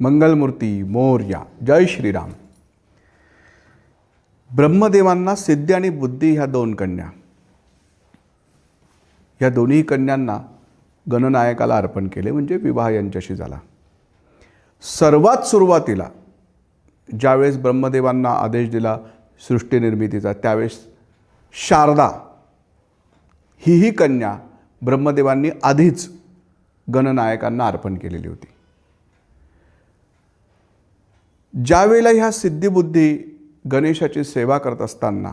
मंगलमूर्ती मोर्या जय श्रीराम. ब्रह्मदेवांना सिद्धी आणि बुद्धी ह्या दोन कन्या. ह्या दोन्ही कन्यांना गणनायकाला अर्पण केले म्हणजे विवाह यांच्याशी झाला. सर्वात सुरुवातीला ज्यावेळेस ब्रह्मदेवांना आदेश दिला सृष्टीनिर्मितीचा त्यावेळेस शारदा हीही कन्या ब्रह्मदेवांनी आधीच गणनायकांना अर्पण केलेली होती. ज्यावेळेला ह्या सिद्धिबुद्धी गणेशाची सेवा करत असताना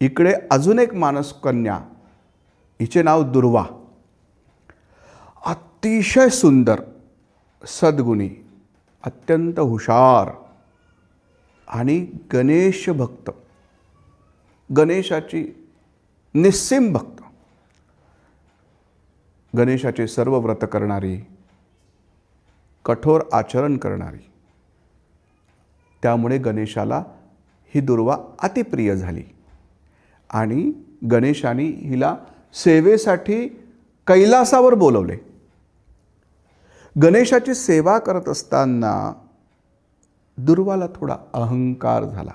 इकडे अजून एक मानस कन्या हिचे नाव दुर्वा. अतिशय सुंदर सद्गुणी अत्यंत हुशार आणि गणेश भक्त. गणेशाची निस्सिम भक्त. गणेशाचे सर्व व्रत करणारी कठोर आचरण करणारी. त्यामुळे गणेशाला ही दुर्वा अतिप्रिय झाली. आणि गणेशाने हिला सेवेसाठी कैलासावर बोलवले. गणेशाची सेवा करत असताना दुर्वाला थोडा अहंकार झाला.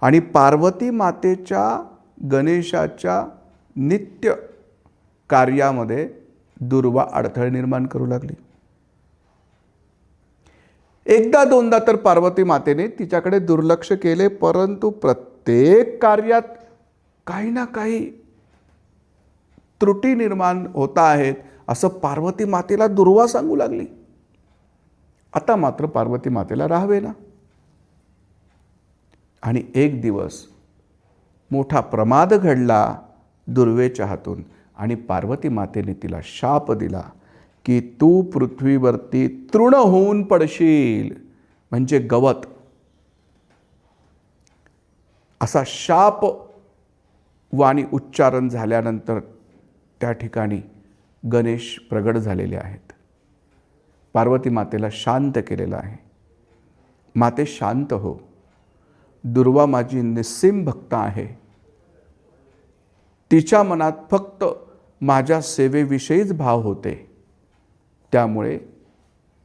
आणि पार्वती मातेच्या गणेशाच्या नित्य कार्यामध्ये दुर्वा अडथळे निर्माण करू लागली. एकदा दोनदा तर पार्वती मातेने तिच्याकडे दुर्लक्ष केले परंतु प्रत्येक कार्यात काही ना काही त्रुटी निर्माण होत आहेत असं पार्वती मातेला दुर्वा सांगू लागली. आता मात्र पार्वती मातेला राहावे ना आणि एक दिवस मोठा प्रमाद घडला दुर्वेच्या हातून आणि पार्वती मातेने तिला शाप दिला. की तू पृथ्वीवरती तृण होऊन पडशील. म्हणजे गवत. असा शाप वाणी उच्चारण झाल्यानंतर त्या ठिकाणी गणेश प्रगट झालेले आहेत. पार्वती मातेला शांत केलेलं आहे. माते शांत हो. दुर्वा माझी निस्सिम भक्त आहे. तिच्या मनात फक्त माझ्या सेवेविषयीच भाव होते. त्यामुळे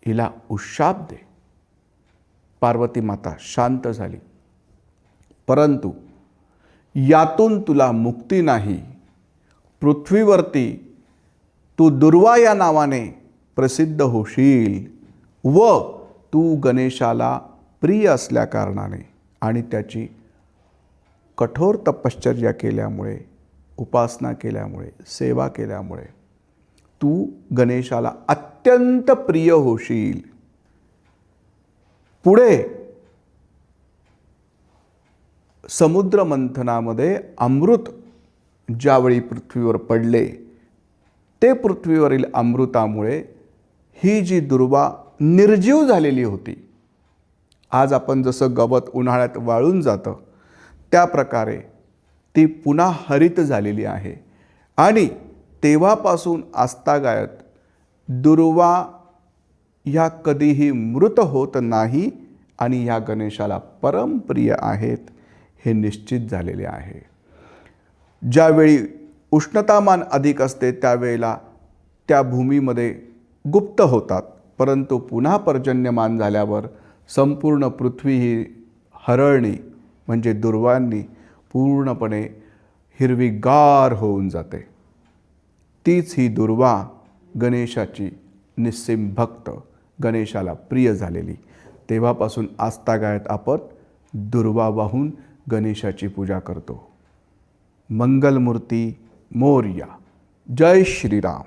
हिला उशाप दे. पार्वती माता शांत झाली. परंतु यातून तुला मुक्ती नाही. पृथ्वीवरती तू दुर्वा या नावाने प्रसिद्ध होशील व तू गणेशाला प्रिय असल्याकारणाने आणि त्याची कठोर तपश्चर्या केल्यामुळे उपासना केल्यामुळे सेवा केल्यामुळे तू गणेशाला अत्यंत प्रिय होशील. पुढे समुद्र मंथनामध्ये अमृत ज्यावेळी पृथ्वीवर पडले ते पृथ्वीवरील अमृतामुळे ही जी दुर्वा निर्जीव झालेली होती. आज आपण जसं गवत उन्हाळ्यात वाळून जातं त्या प्रकारे ती पुन्हा हरित झालेली आहे. आणि तेव्हापासून आस्तागायत दुर्वा ह्या कधीही मृत होत नाही आणि ह्या गणेशाला परमप्रिय आहेत हे निश्चित झालेले आहे. ज्यावेळी उष्णतामान अधिक असते त्यावेळेला त्या भूमीमध्ये गुप्त होतात परंतु पुन्हा पर्जन्यमान झाल्यावर संपूर्ण पृथ्वी ही हरळणी म्हणजे दुर्वांनी पूर्णपणे हिरवीगार होऊन जाते. तीच ही दुर्वा गणेशाची निस्सिम भक्त गणेशाला प्रिय झालेली. तेव्हापासून आस्तागायत आपण दुर्वा वाहून गणेशाची पूजा करतो. मंगलमूर्ती मोर्या. जय श्रीराम.